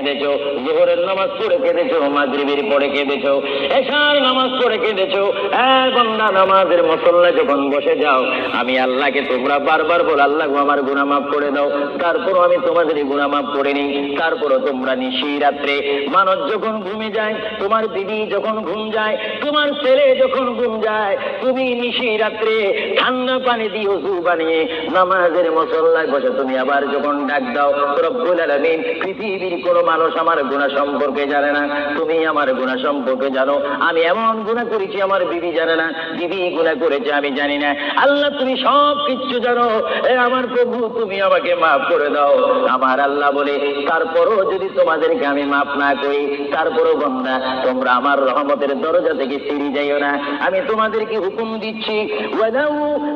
কেঁদেছো? জোহরের নামাজ পড়ে কেঁদেছো, মাগরিবের পড়ে কেঁদেছো, এশার নামাজ পড়ে কেঁদেছো। হ্যাঁ বন্দা নামাজের মুসল্লা যখন বসে যাও, আমি আল্লাহকে তোমরা বারবার বল, আল্লাহ আমার গুনাহ মাফ করে দাও। তারপরও আমি তোমাদের গুনাহ মাফ করে নিই তারপরও তোমরা নিশি রাত্রে মানুষ যখন ঘুমে যায়, তোমার দিদি যখন ঘুম যায়, তোমার ছেলে যখন ঘুম যায়, তুমি নিশি রাত্রে ঠান্ডা পানি দিয়ে ওষু বানিয়ে নামাজের মুসল্লায় বসে তুমি আবার যখন ডাক দাও, রব্বুল আলামিন পৃথিবীর কোনো মানুষ আমার গুণা সম্পর্কে জানে না। তুমি আমার গুণা সম্পর্কে জানো। আমি এমন গুণা করেছি, আমার বিবি জানে না। বিবি গুণা করেছে, আমি জানি না। আল্লাহ, তুমি সব কিচ্ছু জানো। এ আমার প্রভু, তুমি আমাকে মাফ করে দাও। আমার আল্লাহ বলে, তারপরও যদি তোমাদেরকে আমি মাফ না করি, তারপরও বন্ধা তোমরা আমার রহমতের দরজা থেকে সিঁড়ি যাইও না। আমি তোমাদেরকে হুকুম দিচ্ছি, ওয়ালাউ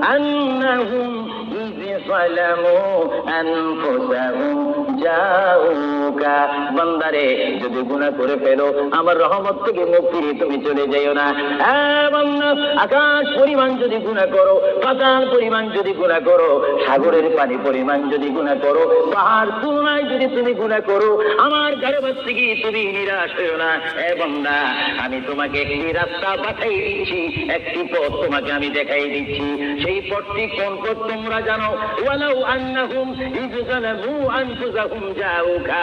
আন্নাহুম ইয আনফুসাহুম জাউকা বান্দারে, যদি গুনাহ করে ফেলো, আমার রহমত থেকে ফিরিয়ে তুমি চলে যাইও না। হ্যাঁ আকাশ পরিমাণ যদি গুনাহ করো, পাতাল পরিমাণ যদি গুনাহ করো, সাগরের পানি পরিমাণ যদি গুনাহ করো, পাহাড় তুলনায় যদি তুমি গুনাহ করো, আমার গর্ভের থেকে তুমি নিরাশ হইও না? এ বান্দা, আমি তোমাকে একটি রাস্তা পাঠাই দিচ্ছি একটি পথ তোমাকে আমি দেখাই দিচ্ছি। সেই পথটি কোন পথ তোমরা জানো? ওয়ালাউ আন্নাহুম ইয যালামু আনফুসাহুম জাউকা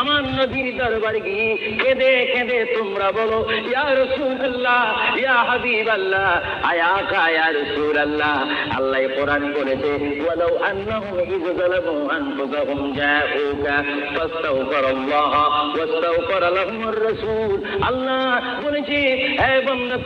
আমার নবীর দরবার গিয়ে কেঁদে কেঁদে তোমরা বলো, ইয়া রাসূলুল্লাহ, ইয়া হাবিবাল্লাহ, আয়া কা ইয়া রাসূলুল্লাহ। আল্লাহ কোরআন বলেছে, ওয়ালাউ রাসূল। আল্লাহ বলেছে, হে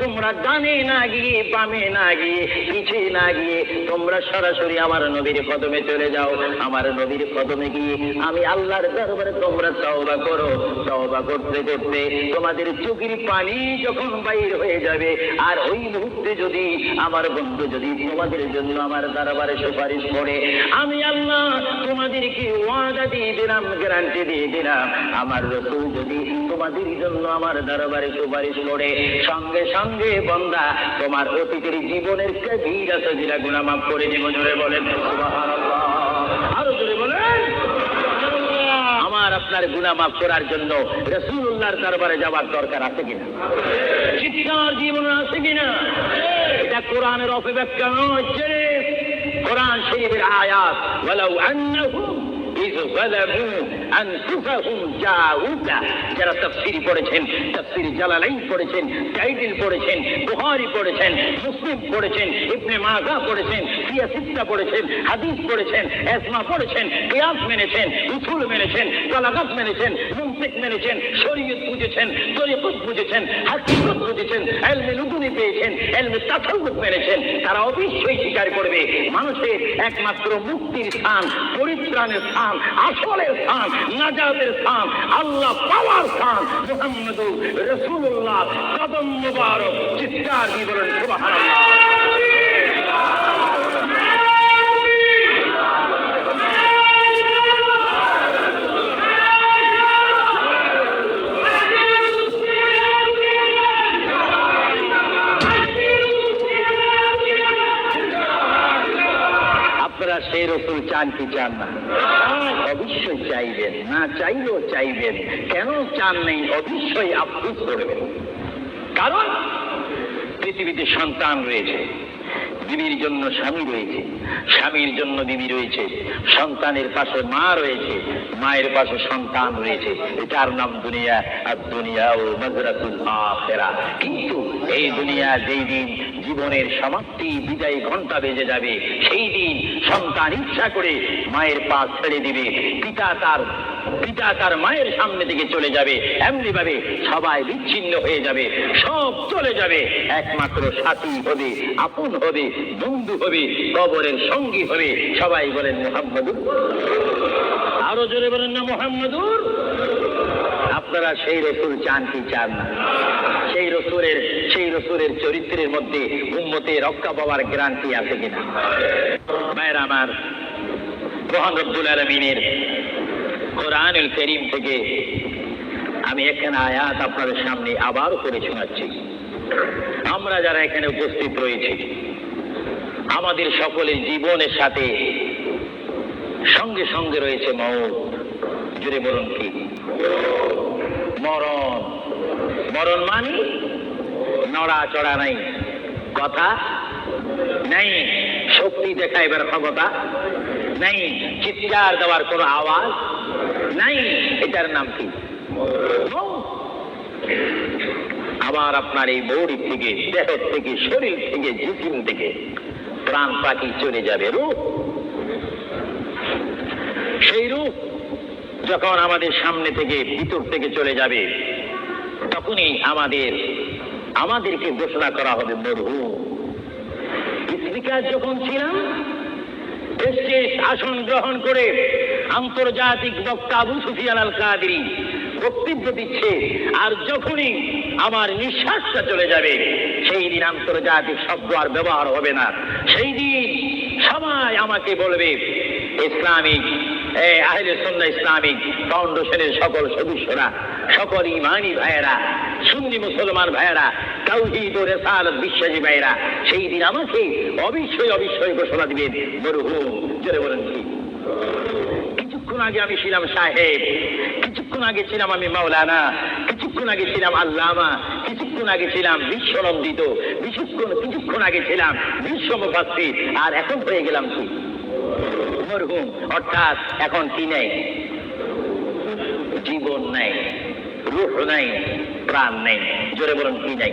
তোমরা ডানে না গিয়ে, বামে না গিয়ে, পিছে না গিয়ে, তোমরা সরাসরি আমার নবীর কদমে চলে যাও। আমার নবীর কদমে গিয়ে আমি আল্লাহর দরবারে তোমরা তওবা করো, তওবা করতে করতে তোমাদের চোখের পানি যখন বাইর হয়ে যাবে, আর ওই মুহূর্তে যদি আমার বন্ধু যদি তোমাদের জন্য আমার দরবারে সুপারিশ করে, আমি আল্লাহ তোমাদেরকে ওয়াদা দিয়ে দিলাম, গ্যারান্টি দিয়ে দিলাম, আমার রসুল যদি তোমাদের জন্য আমার দরবারে সুপারিশ করে, সঙ্গে সঙ্গে বন্দা, তোমার অতীতের জীবনের কবির আছে যেটা গুণা মাফ করে দিব, জোরে বলেন, সুবহানাল্লাহ। আপনার গুণা মাফ করার জন্য রসুল্লাহর দরবারে যাওয়ার দরকার আছে কিনা? চিৎকার জীবন আছে কিনা? এটা কোরআনের অপব্যাখ্যা নয় কোরআন শরীফের আয়াত বলাও ইয যালামু আনফুসাহুম জাউকা যারা তাফসীর পড়েছেন, তাফসীর জালালাইন পড়েছেন টাইটেল পড়েছেন, বুখারী পড়েছেন, মুসলিম পড়েছেন, ইবনে মাজাহ পড়েছেন সিয়াসিত্তা পড়েছেন, হাদিস পড়েছেন এসমা পড়েছেন, কিয়াস মেনেছেন, উসুল মেনেছেন, কালাগাত মেনেছেন মুমসিক মেনেছেন, শরীয়ত বুঝেছেন, তরিকত বুঝেছেন হাকিকত বুঝেছেন, এলমে লুগুনি পেয়েছেন, এলমে তাসাউফ মেনেছেন। তারা অবশ্যই স্বীকার করবে, মানুষের একমাত্র মুক্তির স্থান, পরিত্রাণের স্থান। আসলের স্থান নাজাতের স্থান আল্লাহ পাওয়ার স্থান। মোহাম্মদ রসুল্লাহ কদম মুবারক চিৎকার বিবরণ সুবহানাল্লাহ। সেই রসুল চান কি চান না? অবশ্যই চাইবেন। না চাইলেও চাইবেন। কেন চান নেই? অবশ্যই আফসোস করবেন। কারণ পৃথিবীতে সন্তান রয়েছে। বিবির জন্য স্বামী রয়েছে, স্বামীর জন্য বিবি রয়েছে, সন্তানের পাশে মা রয়েছে, মায়ের পাশে সন্তান রয়েছে। এটার নাম দুনিয়া, আর দুনিয়া ও মজরাতুল আখেরা। কিন্তু এই দুনিয়া যেই দিন জীবনের সমাপ্তি বিদায় ঘণ্টা বেজে যাবে, সেই দিন সন্তান ইচ্ছা করে মায়ের পা ছেড়ে দিবে, পিতা তার পিতা তার মায়ের সামনে থেকে চলে যাবে এমনি ভাবে সবাই বিচ্ছিন্ন হয়ে যাবে, সব চলে যাবে। একমাত্র সাথী হবে, আপন হবে, বন্ধু হবে, কবরের সঙ্গী হবে। সবাই বলেন, মোহাম্মদুর আরও জোরে বলেন না, মোহাম্মদুর আপনারা সেই রসুল চান কি চান না? সেই রসুরের সেই রসুরের চরিত্রের মধ্যে উন্মতে রক্ষা পাওয়ার গ্যারান্টি আছে কিনা? মায়ের আমার রব্দুল আলমিনের কোরআনুল করিম থেকে আমি এখানে আয়াত আপনাদের সামনে আবার করে শোনাচ্ছি। আমরা যারা এখানে উপস্থিত রয়েছি, আমাদের সকলের জীবনের সাথে সঙ্গে সঙ্গে রয়েছে মৌত জুড়ে বলুন কি? মরণ। মরণ মানে নড়া চড়া নাই, কথা নাই, শক্তি দেখাইবার ক্ষমতা নাই, চিৎকার দেওয়ার কোনো আওয়াজ নাই, এটার নাম কি? আবার আপনার এই বৌড়ি থেকে দেহ থেকে, শরীর থেকে, জিসিম থেকে প্রাণ পাখি চলে যাবে রূপ। সেই রূপ যখন আমাদের সামনে থেকে, ভিতর থেকে চলে যাবে, তখনই আমাদের, আমাদেরকে ঘোষণা করা হবে মরহু স্পিকার যখন ছিলাম আসন গ্রহণ করে আন্তর্জাতিক বক্তা আবু সুফিয়ান আল কাদেরি বক্তব্য দিচ্ছে, আর যখনই আমার নিঃশ্বাসটা চলে যাবে, সেই দিন আন্তর্জাতিক শব্দ আর ব্যবহার হবে না। সেই দিন সবাই আমাকে বলবে, ইসলামিক আহলে সুন্নাহ ইসলামিক, ফাউন্ডেশনের সকল সদস্যরা, সকল ইমানি ভাইয়েরা, সুন্নি মুসলমান ভাইয়েরা, তাওহীদ ও রেসালত বিশ্বাসী ভাইয়েরা, সেই দিন আমাকে অবশ্যই অবশ্যই ঘোষণা দিবেন। মরহুম, জোরে বলেন কি আগে আমি ছিলাম সাহেব, কিছুক্ষণ আগে ছিলাম আমি মাওলানা, কিছুক্ষণ আগে ছিলাম আল্লামা, কিছুক্ষণ আগে ছিলাম বিশ্বনন্দিত, কিছুক্ষণ কিছুক্ষণ আগে ছিলাম বিশ্ব মুফাসসির আর এখন হয়ে গেলাম কি? মরহুম, অর্থাৎ এখন কি নেই? জীবন নাই, রূহ নাই, প্রাণ নেই, জোরে বলুন কি নাই?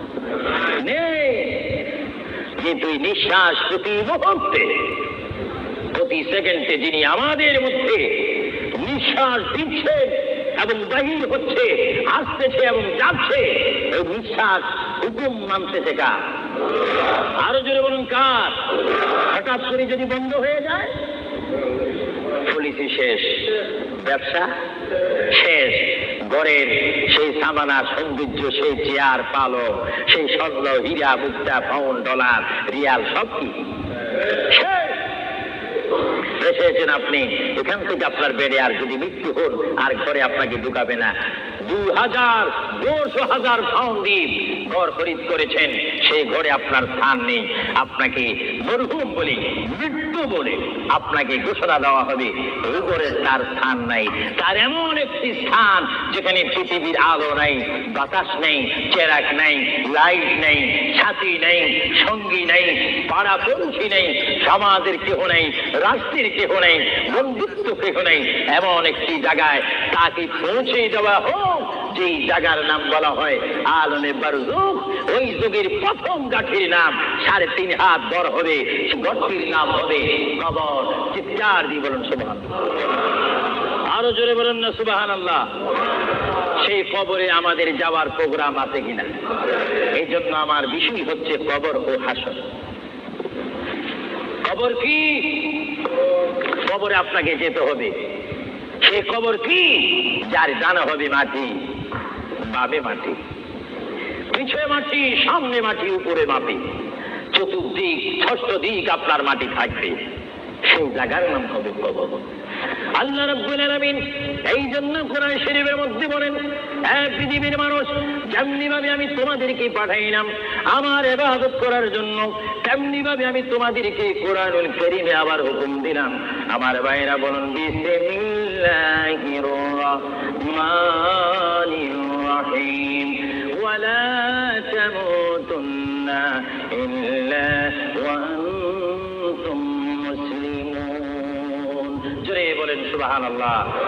নেই। নিঃশ্বাস প্রতি মুহূর্তে, প্রতি সেকেন্ডে যিনি আমাদের মধ্যে নিঃশ্বাস দিচ্ছেন এবং বাহির হচ্ছে, আসতেছে এবং যাচ্ছে নিঃশ্বাস হুকুম মানতেছে কার আরও জোরে বলুন, কার? হঠাৎ করে যদি বন্ধ হয়ে যায় পলিসি শেষ, ব্যবসা শেষ। ঘরের সেই সামানা সৌন্দর্য, সেই চেয়ার পালক, সেই স্বর্ণ হীরা, মুক্তা পাউন্ড ডলার, রিয়াল সব কি? এসেছেন আপনি। এখান থেকে আপনার বেডে আর যদি মৃত্যু হন, আর ঘরে আপনাকে ঢুকাবে না। দু হাজার দুশো হাজার পাউন্ড দিয়ে ঘর খরিদ করেছেন, সেই ঘরে আপনার স্থান নেই। আপনাকে মরহুম বলে, মৃত্যু বলে আপনাকে ঘোষণা দেওয়া হবে এই ঘরে তার স্থান নাই। তার এমন একটি স্থান যেখানে পৃথিবীর আলো নাই, বাতাস নেই, চেরাক নাই, লাইট নেই, ছাতি নেই, সঙ্গী নেই পাড়া পড়ুষি নেই, সমাজের কেহ নেই, রাষ্ট্রের কেহ নেই, বন্ধুত্ব কেহ নেই। এমন একটি জায়গায় তাকে পৌঁছে দেওয়া হোক। যেই জায়গার নাম বলা হয় আলমে বারুজুক ওই যুগের প্রথম গাঠির নাম সাড়ে তিন হাত বড় হবে, গঠির নাম হবে কবর। চিৎকার দিয়ে বলুন সুবহান আরও জোরে বলুন না সুবাহান আল্লাহ সেই কবরে আমাদের যাওয়ার প্রোগ্রাম আছে কিনা? এই জন্য আমার বিষয় হচ্ছে কবর ও হাসর। কবর কি? কবরে আপনাকে যেতে হবে। সে কবর কি? যার জানা হবে মাটি। বাবে মাটি পিছনে মাটি, সামনে মাটি, উপরে মাটি, চতুর্দিক, ষষ্ঠ দিক আপনার মাটি থাকবে। সেই জায়গার নাম হবে কবর আল্লাহ রাব্বুল আলামিন এই জন্য কোরআন শরীফের মধ্যে বলেন এক পৃথিবীর মানুষ যেমনি ভাবে আমি তোমাদেরকে পাঠাইলাম আমার ইবাদত করার জন্য তেমনি ভাবে আমি তোমাদেরকে কোরআনুল কারীমে আবার হুকুম দিলাম। আমার ভাইরা বলুন, বিসমিল্লাহির রহমানির সুবাহান আল্লাহ আমার আমার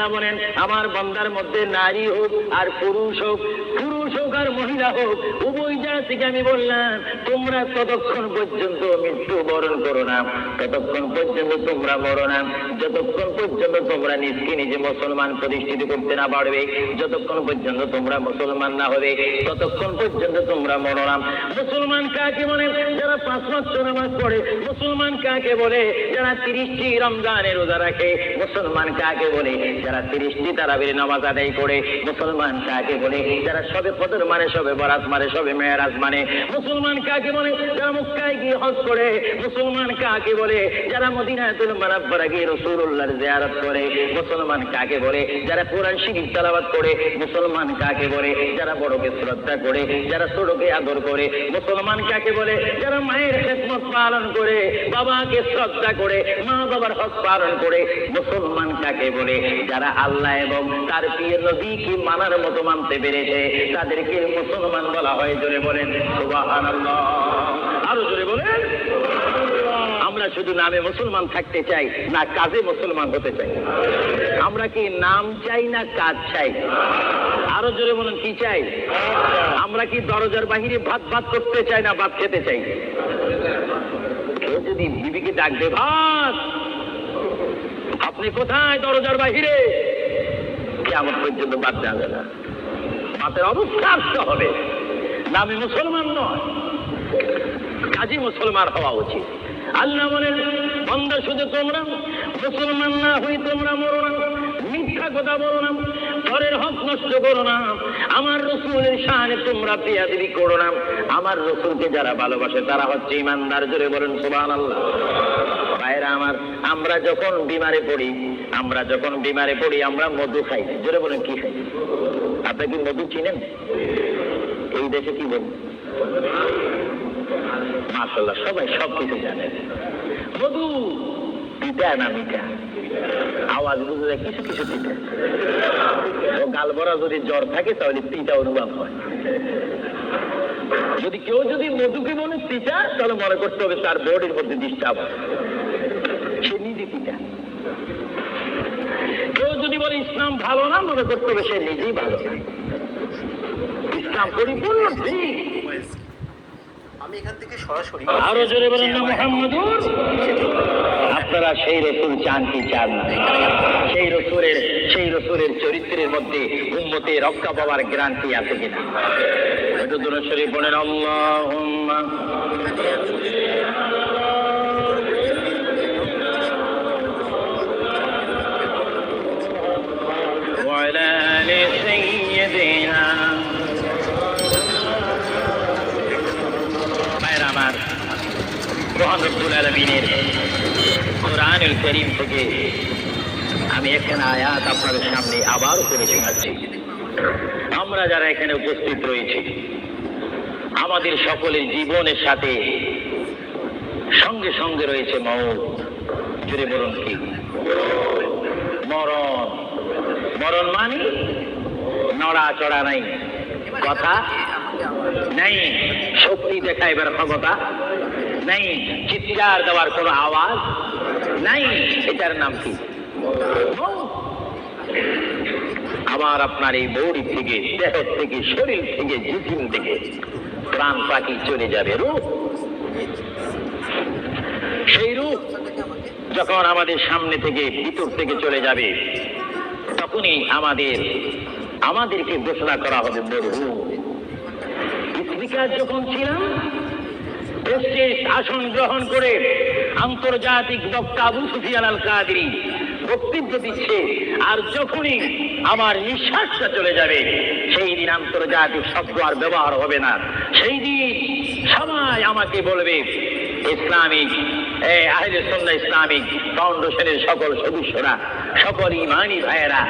আল্লাহ বলেন, আমার বন্দার মধ্যে নারী হোক আর পুরুষ হোক পুরুষ হোক আর মহিলা হোক, উভয় জাতিকে আমি বললাম, তোমরা ততক্ষণ পর্যন্ত মৃত্যু বরণ করো না। ততক্ষণ পর্যন্ত তোমরা মরো না। যতক্ষণ পর্যন্ত তোমরা নিজকে নিজে মুসলমান প্রতিষ্ঠিত করতে না পারবে, যতক্ষণ পর্যন্ত তোমরা মুসলমান না হবে, ততক্ষণ পর্যন্ত তোমরা মরো না। মুসলমান কাকে বলে? যারা পাঁচ ওয়াক্ত নামাজ পড়ে, মুসলমান কাকে বলে? যারা তিরিশটি রমজানের রোজা রাখে, মুসলমান কাকে বলে? যারা তিরিশটি তারাবির নামাজ আদায় করে, মুসলমান কাকে বলে? যারা সবে কদর মানে সবে বরাত মানে সবে মেয়েরাজ মানে মুসলমান কাকে বলে? যারা মুক্কায় গিয়ে হজ করে, মুসলমান কাকে বলে? যারা মদিনাতুল মানাব্বারা গিয়ে রসুল্লাহর জিয়ারত করে, মুসলমান কাকে বলে? যারা কোরআন শরীফ তেলাওয়াত করে, মুসলমান কাকে বলে? যারা বড়কে শ্রদ্ধা করে, যারা ছোটকে আদর করে, মুসলমান কাকে বলে? যারা মায়ের খেদমত পালন করে, বাবাকে শ্রদ্ধা করে মা বাবার হক পালন করে, মুসলমান কাকে বলে? যারা আল্লাহ এবং তার প্রিয় নবীকে মানার মতো মানতে পেরেছে। তাদেরকে মুসলমান বলা হয়, জোরে বলেন আরও জোরে বলেন আমরা শুধু নামে মুসলমান থাকতে চাই, না কাজে মুসলমান হতে চাই। আমরা কি নাম চাই না কাজ চাই? আরও জোরে বলুন, কি চাই? আমরা কি দরজার বাহিরে ভাত ভাত করতে চাই না ভাত খেতে চাই? যদি বিবিকে ডাকবে ভাত! আপনি কোথায় দরজার বাহিরে? কেমন পর্যন্ত বাদ যাবে না। ভাতের অবস্থা আসতে হবে। নামে মুসলমান নয়। কাজী মুসলমান হওয়া উচিত। আল্লাহ বলেন বন্ধ শুধু তোমরা, মুসলমান না হই তোমরা মরো না। মিথ্যা কথা বলো না। ঘরের হক নষ্ট করো না। আমার রসুলের শানে তোমরা বিয়াদি করো না। আমার রসুলকে যারা ভালোবাসে, তারা হচ্ছে ইমানদার। জোরে বলেন সুবান আল্লাহ ভাইরা আমার, আমরা যখন বিমারে পড়ি, আমরা যখন বিমারে পড়ি, আমরা মধু খাই। জোরে বলেন, কি খাই? আপনি কি মধু চিনেন? এই দেশে কি বলুন মাসাল্লাহ সবাই সব কিছু জানে। মধু পিতা না মিঠা। আওয়াজ বুঝে যায়, কিছু কিছু পিঠা ও গালবরা যদি জ্বর থাকে, তাহলে পিঠা অনুভব হয়। যদি কেউ যদি মধুকে বলে পিতা তাহলে মনে করতে হবে তার বডির মধ্যে ডিস্টার্ব সে নিজে পিঠা কেউ যদি বলে ইসলাম ভালো না মনে করতে হবে সে নিজেই ভালো। ইসলাম পরিপূর্ণ ঠিক। আমি এখান থেকে সরাসরি আরও জোরে বলেন না মোহাম্মদুর। আপনারা সেই রসুল চান কি চান না? সেই রসুলের সেই রসুলের চরিত্রের মধ্যে উম্মতে রক্ষা পাওয়ার গ্রান্তি আছে কিনা? শরীফ বলেন আল্লাহুম্মা। না ভাইয়ের আমার রহমান রব্দুল আলমিনের কোরআনুল করিম থেকে আমি এখানে আয়াত আপনাদের সামনে আবার করে শোনাচ্ছি আমরা যারা এখানে উপস্থিত রয়েছি, আমাদের সকলের জীবনের সাথে সঙ্গে সঙ্গে রয়েছে মৌত জুড়ে বলুন কি? মরণ। মরণ মানে? নড়াচড়া নাই। কথা? নেই। শক্তি দেখাইবার ক্ষমতা? নেই। চিৎকার দেওয়ার কোনো আওয়াজ? নাই। এটার নাম কি? আবার আপনার এই বৌড়ি থেকে দেহ থেকে শরীর থেকে জিসিম থেকে প্রাণ পাখি চলে যাবে। রূপ। সেই রূপ যখন আমাদের সামনে থেকে ভিতর থেকে চলে যাবে, তখনই আমাদের আমাদেরকে ঘোষণা করা হবে মরহুম। যখন ছিলাম প্রেস্টিজ আসন গ্রহণ করে আন্তর্জাতিক বক্তা আবু সুফিয়ান আল কাদেরি বক্তব্য দিচ্ছে, আর যখনই আমার নিঃশ্বাসটা চলে যাবে, সেই দিন আন্তর্জাতিক শব্দ আর ব্যবহার হবে না। সেই দিন সবাই আমাকে বলবে, ইসলামিক এই আহলে ইসলামিক ফাউন্ডেশনের সকল সদস্যরা, সকল ইমানি ভাইয়েরা,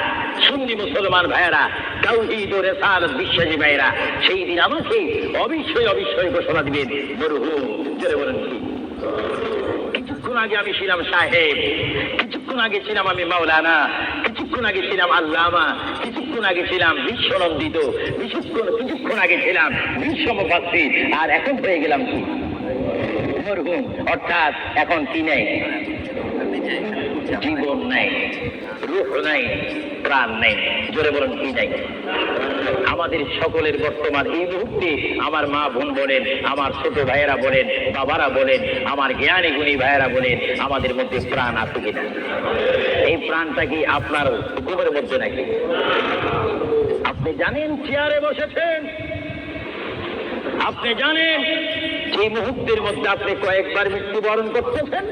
সুন্নি মুসলমান ভাইয়েরা, তাওহীদ ও বিশ্বাসী ভাইয়েরা, সেই দিন আমাকে ঘোষণা দিবেন। জোরে বলেন কিছুক্ষণ আগে আমি ছিলাম সাহেব, কিছুক্ষণ আগে ছিলাম আমি মাওলানা, কিছুক্ষণ আগে ছিলাম আল্লামা, কিছুক্ষণ আগে ছিলাম বিশ্বনন্দিত কিছুক্ষণ কিছুক্ষণ আগে ছিলাম বিশ্বমফাসি আর এখন হয়ে গেলাম কি? মরহুম অর্থাৎ এখন কি নেই? জীবন নেই, রূপ নাই, প্রাণ নেই। জোরে বলুন, কি নাই? আমাদের সকলের বর্তমান এই মুহূর্তে আমার মা বোন বলেন, আমার ছোট ভাইয়েরা বলেন, বাবারা বলেন, আমার জ্ঞানী গুণী ভাইয়েরা বলেন, আমাদের মধ্যে প্রাণ আছে কিনা এই প্রাণটা কি আপনার হুকুমের মধ্যে নাকি? আপনি জানেন চেয়ারে বসেছেন? আপনি জানেন যে মুহূর্তের মধ্যে আপনি কয়েকবার মৃত্যুবরণ করতেছেন?